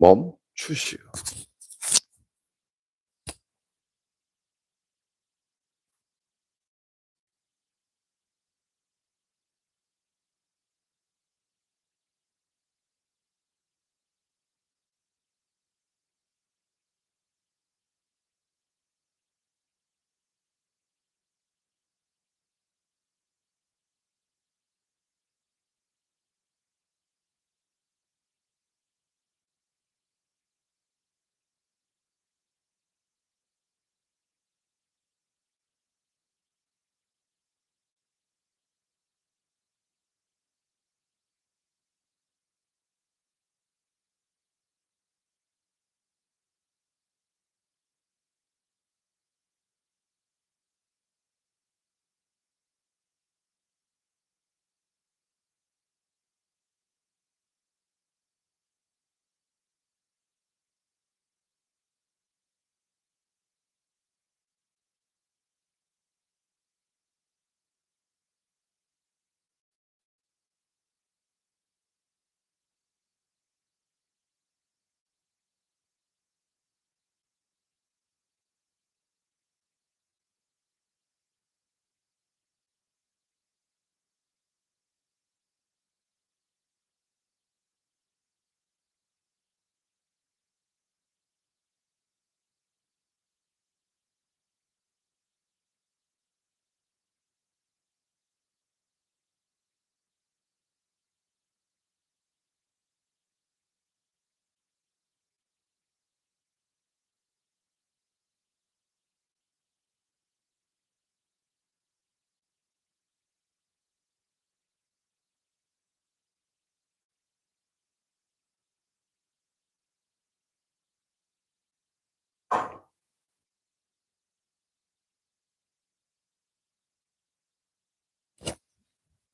멈추시오.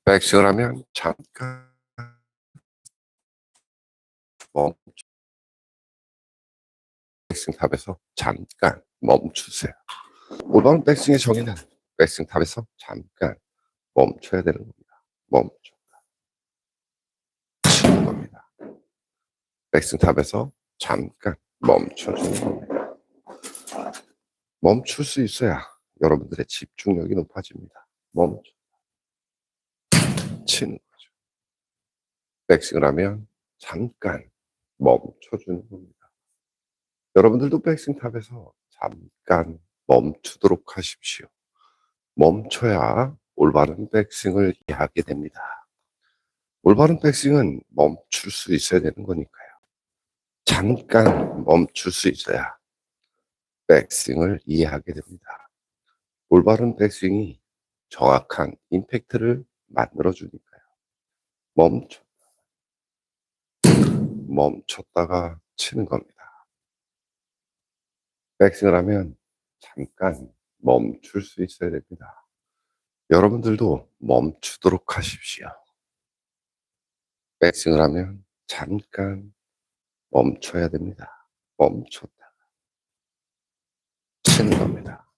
백식을 하면 잠깐 멈추. 백승탑에서 잠깐 멈추세요. 올바른 백스윙의 정의는 백승탑에서 잠깐 멈춰야 되는 겁니다. 멈췄다. 치는 겁니다. 백승탑에서 잠깐 멈춰주는 겁니다. 멈출 수 있어야 여러분들의 집중력이 높아집니다. 멈춰. 치는 거죠. 백스윙을 하면 잠깐 멈춰주는 겁니다. 여러분들도 백스윙 탑에서 잠깐 멈추도록 하십시오. 멈춰야 올바른 백스윙을 이해하게 됩니다. 올바른 백스윙은 멈출 수 있어야 되는 거니까요. 잠깐 멈출 수 있어야 백스윙을 이해하게 됩니다. 올바른 백스윙이 정확한 임팩트를 만들어 주니까요. 멈춰. 멈췄다가 치는 겁니다. 백스윙을 하면 잠깐 멈출 수 있어야 됩니다. 여러분들도 멈추도록 하십시오. 백스윙을 하면 잠깐 멈춰야 됩니다. 멈췄다가 치는 겁니다.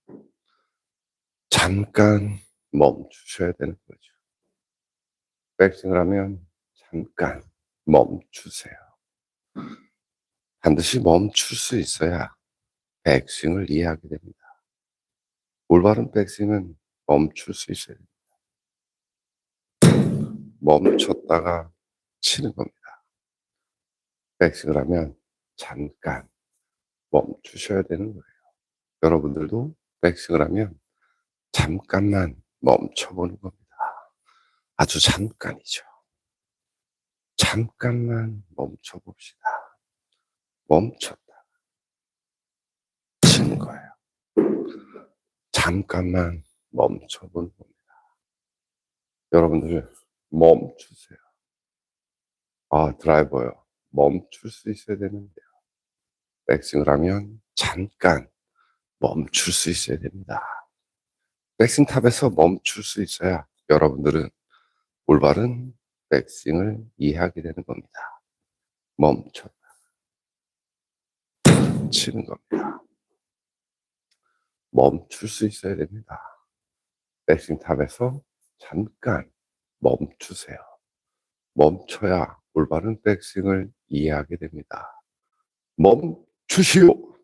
잠깐 멈추셔야 되는 거죠. 백스윙을 하면 잠깐 멈추세요. 반드시 멈출 수 있어야 백스윙을 이해하게 됩니다. 올바른 백스윙은 멈출 수 있어야 됩니다. 멈췄다가 치는 겁니다. 백스윙을 하면 잠깐 멈추셔야 되는 거예요. 여러분들도 백스윙을 하면 잠깐만 멈춰보는 겁니다. 아주 잠깐이죠. 잠깐만 멈춰봅시다. 멈췄다. 치는 거예요. 잠깐만 멈춰보는 겁니다. 여러분들 멈추세요. 아 드라이버요. 멈출 수 있어야 되는데요. 백스윙을 하면 잠깐 멈출 수 있어야 됩니다. 백스윙 탑에서 멈출 수 있어야 여러분들은 올바른 백스윙을 이해하게 되는 겁니다. 멈췄다. 치는 겁니다. 멈출 수 있어야 됩니다. 백스윙 탑에서 잠깐 멈추세요. 멈춰야 올바른 백스윙을 이해하게 됩니다. 멈추시오.